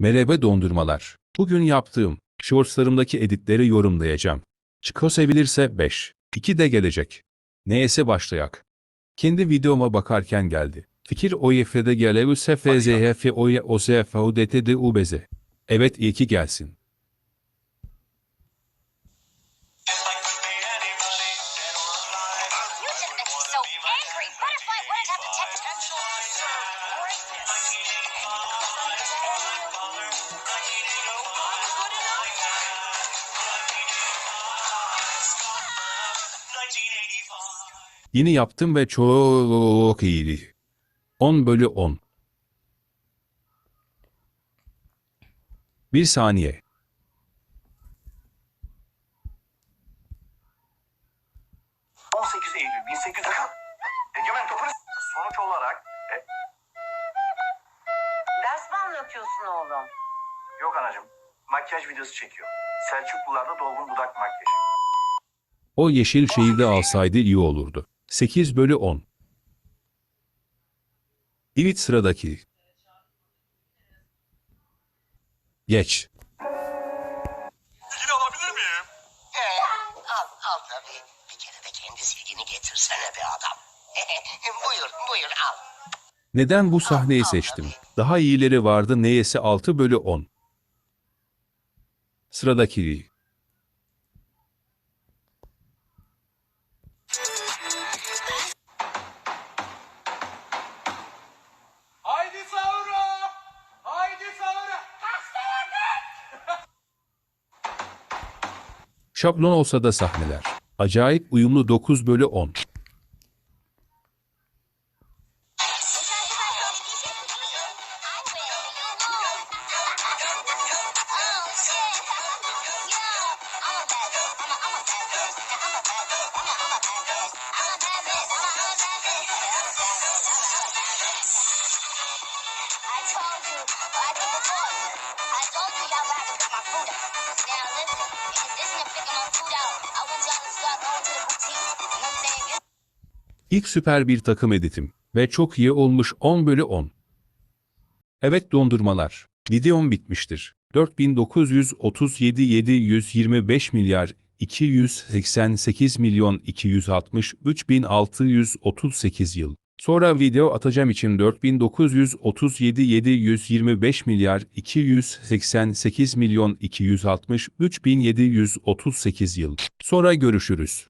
Merhaba dondurmalar. Bugün yaptığım shortslarımdaki editleri yorumlayacağım. Çıko sevilirse 5. 2 de gelecek. Neyse başlayak. Kendi videoma bakarken geldi. Fikir OYF'de gelev SFZHF OY OSFUDTD UBZ. Evet iyi ki gelsin. Yeni yaptım ve çok iyiydi. 10 bölü 10. Bir saniye. 18 Eylül 1800 Takım. Egemen Topuz sonuç olarak e, Ders mi anlatıyorsun oğlum? yok anacığım makyaj videosu çekiyor. Selçuklularda dolgun dudak makyajı. O yeşil şeyi de alsaydı iyi olurdu. 8 bölü 10. Evet sıradaki. Geç. Silgini alabilir miyim? He, al, al tabii. Bir kere de kendi silgini getirsene be adam. buyur, buyur al. Neden bu sahneyi seçtim? Daha iyileri vardı neyse 6 bölü 10. Sıradaki. Şablon olsa da sahneler. Acayip uyumlu 9 bölü 10. I told you, y'all have to pick my food out. Now listen, İlk süper bir takım editim. Ve çok iyi olmuş 10 bölü 10. Evet dondurmalar. Videom bitmiştir. 4937 725 milyar 288 milyon 263 bin 638 yıl. Sonra video atacağım için 4937 725 milyar 288 milyon 263 bin 738 yıl. Sonra görüşürüz.